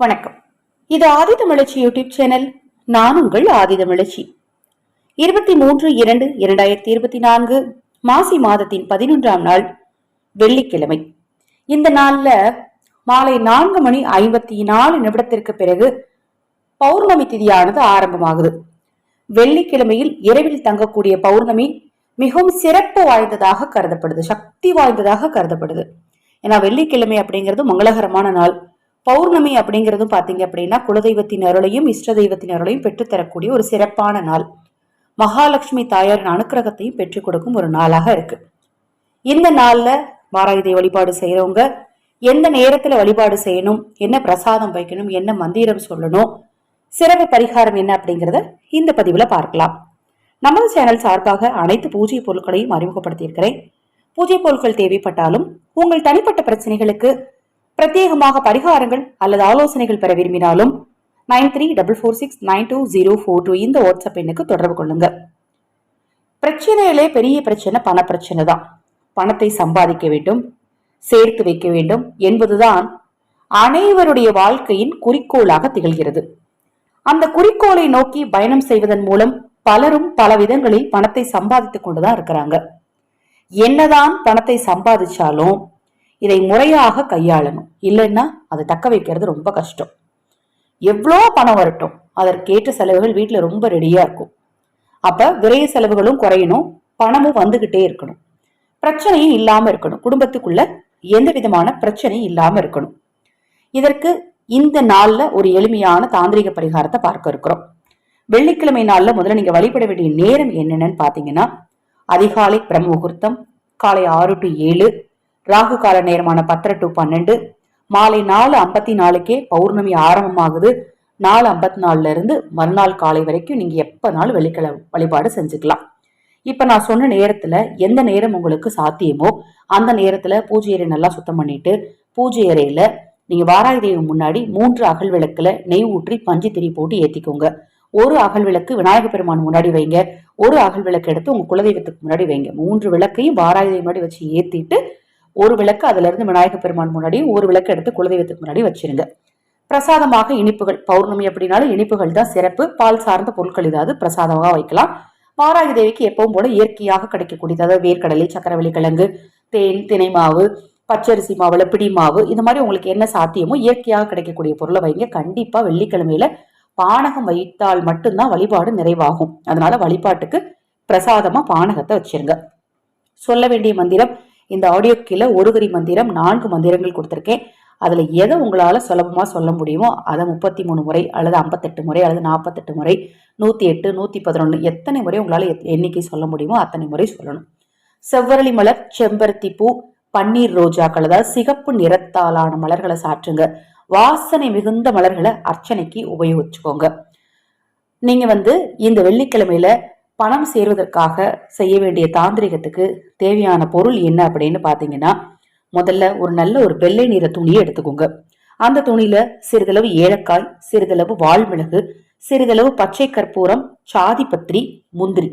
வணக்கம். இது ஆதி தமிழச்சி YouTube channel. நான் உங்கள் ஆதி தமிழச்சி இருபத்தி மூன்று இரண்டு இரண்டாயிரத்தி இருபத்தி நான்கு மாசி மாதத்தின் பதினொன்றாம் நாள் வெள்ளிக்கிழமை. இந்த நாள்ல மாலை நான்கு மணி ஐம்பத்தி நாலு நிமிடத்திற்கு பிறகு பௌர்ணமி திதியானது ஆரம்பமாகுது. வெள்ளிக்கிழமையில் இரவில் தங்கக்கூடிய பௌர்ணமி மிகவும் சிறப்பு வாய்ந்ததாக கருதப்படுது சக்தி வாய்ந்ததாக கருதப்படுது. ஏன்னா வெள்ளிக்கிழமை அப்படிங்கிறது மங்களகரமான நாள். பௌர்ணமி அப்படிங்கிறதும் பார்த்தீங்க அப்படின்னா குலதெய்வத்தின் அருளையும் இஷ்ட தெய்வத்தின் அருளையும் பெற்றுத்தரக்கூடிய ஒரு சிறப்பான நாள். மகாலட்சுமி தாயாரின் அனுக்கிரகத்தையும் பெற்றுக் கொடுக்கும் ஒரு நாளாக இருக்கு. இந்த நாளில் வாராயுதை வழிபாடு செய்கிறவங்க எந்த நேரத்தில் வழிபாடு செய்யணும் என்ன பிரசாதம் வைக்கணும் என்ன மந்திரம் சொல்லணும் சிறப்பு பரிகாரம் என்ன அப்படிங்கிறத இந்த பதிவில் பார்க்கலாம். நமது சேனல் சார்பாக அனைத்து பூஜை பொருட்களையும் அறிமுகப்படுத்தியிருக்கிறேன். பூஜை பொருட்கள் தேவைப்பட்டாலும் உங்கள் தனிப்பட்ட பிரச்சனைகளுக்கு பிரத்யேகமாக பரிகாரங்கள் அல்லது ஆலோசனைகள் பெற விரும்பினாலும் nine three double four six nine two zero four two இந்த வாட்ஸ்அப் எண்ணுக்கு தொடர்பு கொள்ளுங்க. பிரச்சனையிலே பெரிய பிரச்சனை பண பிரச்சனை தான். பணத்தை சம்பாதிக்க வேண்டும் சேர்த்து வைக்க வேண்டும் என்பதுதான் அனைவருடைய வாழ்க்கையின் குறிக்கோளாக திகழ்கிறது. அந்த குறிக்கோளை நோக்கி பயணம் செய்வதன் மூலம் பலரும் பல விதங்களில் பணத்தை சம்பாதித்துக் கொண்டுதான் இருக்கிறாங்க. என்னதான் பணத்தை சம்பாதிச்சாலும் இதை முறையாக கையாளணும். இல்லைன்னா அதை தக்க வைக்கிறது ரொம்ப கஷ்டம். எவ்வளோ பணம் வரட்டும் அதற்கேற்ற செலவுகள் வீட்டில் ரொம்ப ரெடியாக இருக்கும். அப்போ விரைய செலவுகளும் குறையணும் பணமும் வந்துகிட்டே இருக்கணும். பிரச்சனையும் இல்லாமல் இருக்கணும். குடும்பத்துக்குள்ள எந்த விதமான பிரச்சனையும் இல்லாமல் இருக்கணும். இதற்கு இந்த நாளில் ஒரு எளிமையான தாந்திரிக பரிகாரத்தை பார்க்க இருக்கிறோம். வெள்ளிக்கிழமை நாளில் முதல்ல நீங்கள் வழிபட வேண்டிய நேரம் என்னென்னு பார்த்தீங்கன்னா அதிகாலை பிரம்ம முகூர்த்தம் காலை ஆறு டு ஏழு ராகு கால நேரமான பத்தரை டு பன்னெண்டு. மாலை நாலு ஐம்பத்தி நாலுக்கே பௌர்ணமி ஆரம்பமாகுது. நாலு ஐம்பத்தி நாலுல இருந்து மறுநாள் காலை வரைக்கும் நீங்க எப்பனாலும் வெள்ளிக்கிழமை வழிபாடு செஞ்சுக்கலாம். இப்ப நான் சொன்ன நேரத்துல எந்த நேரம் உங்களுக்கு சாத்தியமோ அந்த நேரத்துல பூஜை அறை நல்லா சுத்தம் பண்ணிட்டு பூஜை அறையில நீங்க வாராய் தெய்வம் முன்னாடி மூன்று அகல் விளக்குல நெய் ஊற்றி பஞ்சு திரி போட்டு ஏத்திக்கோங்க. ஒரு அகல் விளக்கு விநாயகர் பெருமான் முன்னாடி வைங்க. ஒரு அகல் விளக்கு எடுத்து உங்க குலதெய்வத்துக்கு முன்னாடி வைங்க. மூன்று விளக்கையும் வாராய் தெய்வம் முன்னாடி வச்சு ஏத்திட்டு ஒரு விளக்கு அதுல இருந்து விநாயக பெருமான் முன்னாடி ஒரு விளக்கு எடுத்து குலதெய்வத்துக்கு முன்னாடி வச்சிருங்க. பிரசாதமாக இனிப்புகள் பௌர்ணமி அப்படின்னாலும் இனிப்புகள் தான் சிறப்பு. பால் சார்ந்த பொருட்கள் ஏதாவது பிரசாதமாக வைக்கலாம். மாராகி தேவிக்கு எப்பவும் போல இயற்கையாக கிடைக்கக்கூடியது அதாவது வேர்க்கடலை சக்கரவள்ளி கிழங்கு தேன் தினை மாவு பச்சரிசி மாவுல பிடி மாவு இந்த மாதிரி உங்களுக்கு என்ன சாத்தியமோ இயற்கையாக கிடைக்கக்கூடிய பொருளை வைங்க. கண்டிப்பா வெள்ளிக்கிழமையில பானகம் வைத்தால் மட்டும்தான் வழிபாடு நிறைவாகும். அதனால வழிபாட்டுக்கு பிரசாதமா பானகத்தை வச்சிருங்க. சொல்ல வேண்டிய மந்திரம் இந்த ஆடியோ கீழே ஒரு வரி மந்திரம் நான்கு மந்திரங்கள் கொடுத்துருக்கேன். அதில் எதை உங்களால் சுலபமாக சொல்ல முடியுமோ அதை முப்பத்தி மூணு முறை அல்லது ஐம்பத்தெட்டு முறை அல்லது நாற்பத்தெட்டு முறை நூற்றி எட்டு நூற்றி பதினொன்று எத்தனை முறை உங்களால் எண்ணிக்கை சொல்ல முடியுமோ அத்தனை முறை சொல்லணும். செவ்வரளி மலர் செம்பருத்தி பூ பன்னீர் ரோஜாக்கள் அதாவது சிகப்பு நிறத்தாலான மலர்களை சாற்றுங்க. வாசனை மிகுந்த மலர்களை அர்ச்சனைக்கு உபயோகிச்சுக்கோங்க. நீங்கள் வந்து இந்த வெள்ளிக்கிழமையில பணம் சேருவதற்காக செய்ய வேண்டிய தாந்திரிகத்துக்கு தேவையான பொருள் என்ன அப்படின்னு பார்த்தீங்கன்னா முதல்ல ஒரு நல்ல ஒரு வெள்ளை நிற துணியை எடுத்துக்கோங்க. அந்த துணியில சிறிதளவு ஏலக்காய் சிறிதளவு வால்மிளகு சிறிதளவு பச்சை கற்பூரம் சாதிபத்திரி முந்திரி.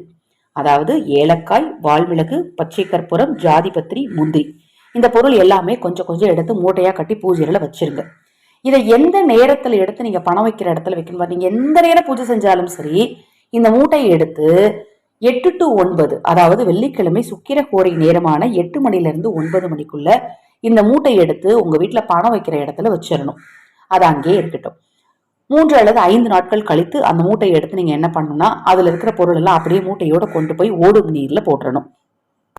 அதாவது ஏலக்காய் வால்மிளகு பச்சை கற்பூரம் ஜாதிபத்திரி முந்திரி. இந்த பொருள் எல்லாமே கொஞ்சம் கொஞ்சம் எடுத்து மூட்டையாக கட்டி பூஜையில வச்சிருங்க. இதை எந்த நேரத்தில் எடுத்து நீங்கள் பணம் வைக்கிற இடத்துல வைக்கணும்? நீங்க எந்த நேரம் பூஜை செஞ்சாலும் சரி இந்த மூட்டையை எடுத்து எட்டு டு ஒன்பது அதாவது வெள்ளிக்கிழமை சுக்கிர கோரை நேரமான எட்டு மணிலிருந்து ஒன்பது மணிக்குள்ள இந்த மூட்டை எடுத்து உங்க வீட்டில் பணம் வைக்கிற இடத்துல வச்சிடணும் அது அங்கேயே இருக்கட்டும். மூன்று அல்லது ஐந்து நாட்கள் கழித்து அந்த மூட்டையை எடுத்து நீங்க என்ன பண்ணணும்னா அதுல இருக்கிற பொருள் எல்லாம் அப்படியே மூட்டையோட கொண்டு போய் ஓடும் நீர்ல போட்டுறணும்.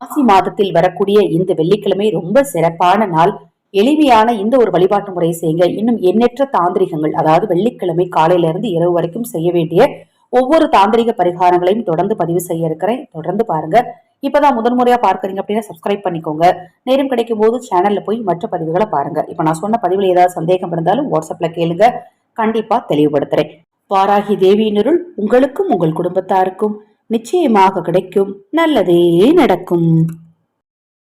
மாசி மாதத்தில் வரக்கூடிய இந்த வெள்ளிக்கிழமை ரொம்ப சிறப்பான நாள். எளிமையான இந்த ஒரு வழிபாட்டு முறையை செய்யுங்க. இன்னும் எண்ணற்ற தாந்திரிகங்கள் அதாவது வெள்ளிக்கிழமை காலையில இருந்து இரவு வரைக்கும் செய்ய வேண்டிய ஒவ்வொரு தாந்திரிக பரிகாரங்களையும் தொடர்ந்து பதிவு செய்ய இருக்கிறேன். தொடர்ந்து பாருங்க. இப்பதான் முதன்முறையா பார்க்குறீங்க அப்படின்னா சப்ஸ்கிரைப் பண்ணிக்கோங்க. நேரம் கிடைக்கும் போது சேனல்ல போய் மற்ற பதிவுகளை பாருங்க. இப்ப நான் சொன்ன பதிவுல ஏதாவது சந்தேகம் இருந்தாலும் வாட்ஸ்அப்ல கேளுங்க. கண்டிப்பா தெளிவுபடுத்துறேன். வாராகி தேவியினருள் உங்களுக்கும் உங்கள் குடும்பத்தாருக்கும் நிச்சயமாக கிடைக்கும். நல்லதே நடக்கும்.